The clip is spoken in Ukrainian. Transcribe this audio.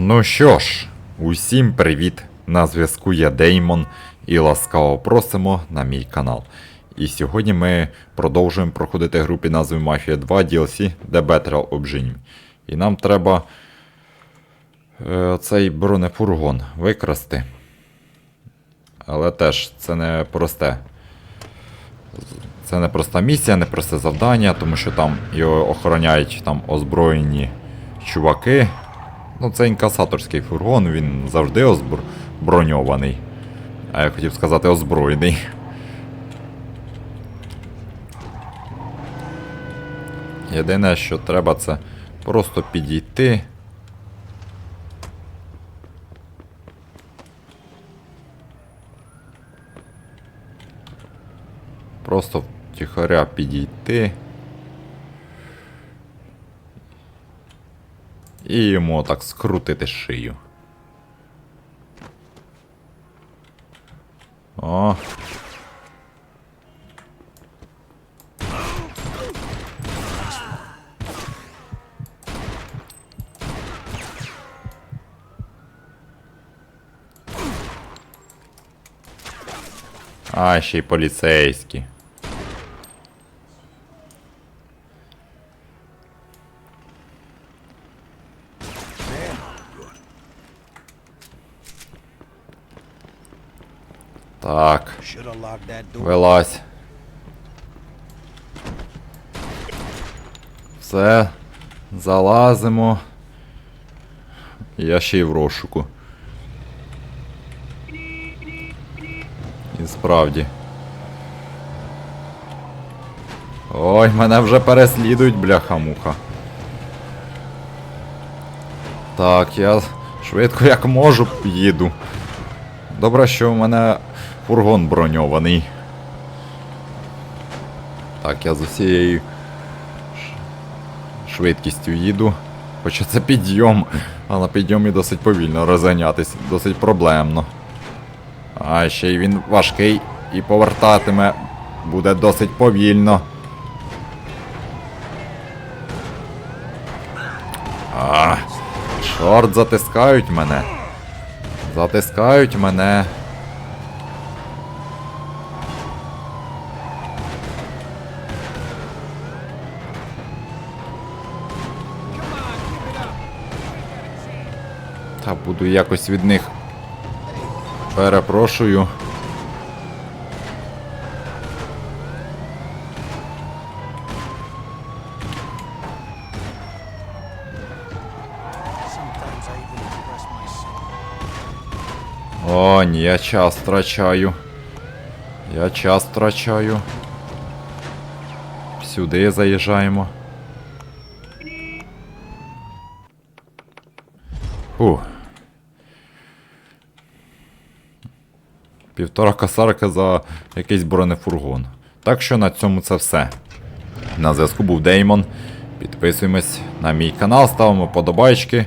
Ну що ж, усім привіт! На зв'язку я Деймон і ласкаво просимо на мій канал. І сьогодні ми продовжуємо проходити гру під назвою Mafia 2 DLC The Battle Obжинь. І нам треба е, цей бронефургон викрасти. Але теж це не просте. Це не проста місія, не просте завдання, тому що там його охороняють там озброєні чуваки. Ну, це інкасаторський фургон, він завжди озбр... броньований. А я хотів сказати озброєний. Єдине, що треба, це просто підійти. Просто втіхаря підійти. І йому так скрутити шию. О. А, ще й поліцейські. Так, вилазь. Все, залазимо. Я ще й в розшуку. І справді. Ой, мене вже переслідують, бляха-муха. Так, я швидко як можу їду. Добре, що в мене фургон броньований. Так, я з усією швидкістю їду. Хоча це підйом, а на підйомі досить повільно розганятись, досить проблемно. А ще й він важкий і повертатиме буде досить повільно. А, чорт, затискають мене. Затискають мене. Та буду якось від них. Перепрошую. Sometimes I even. О, ні, я час втрачаю. Я час втрачаю. Сюди заїжджаємо. Фух. Півтора косарка за якийсь бронефургон. Так що на цьому це все. На зв'язку був Деймон. Підписуємось на мій канал, ставимо подобайки.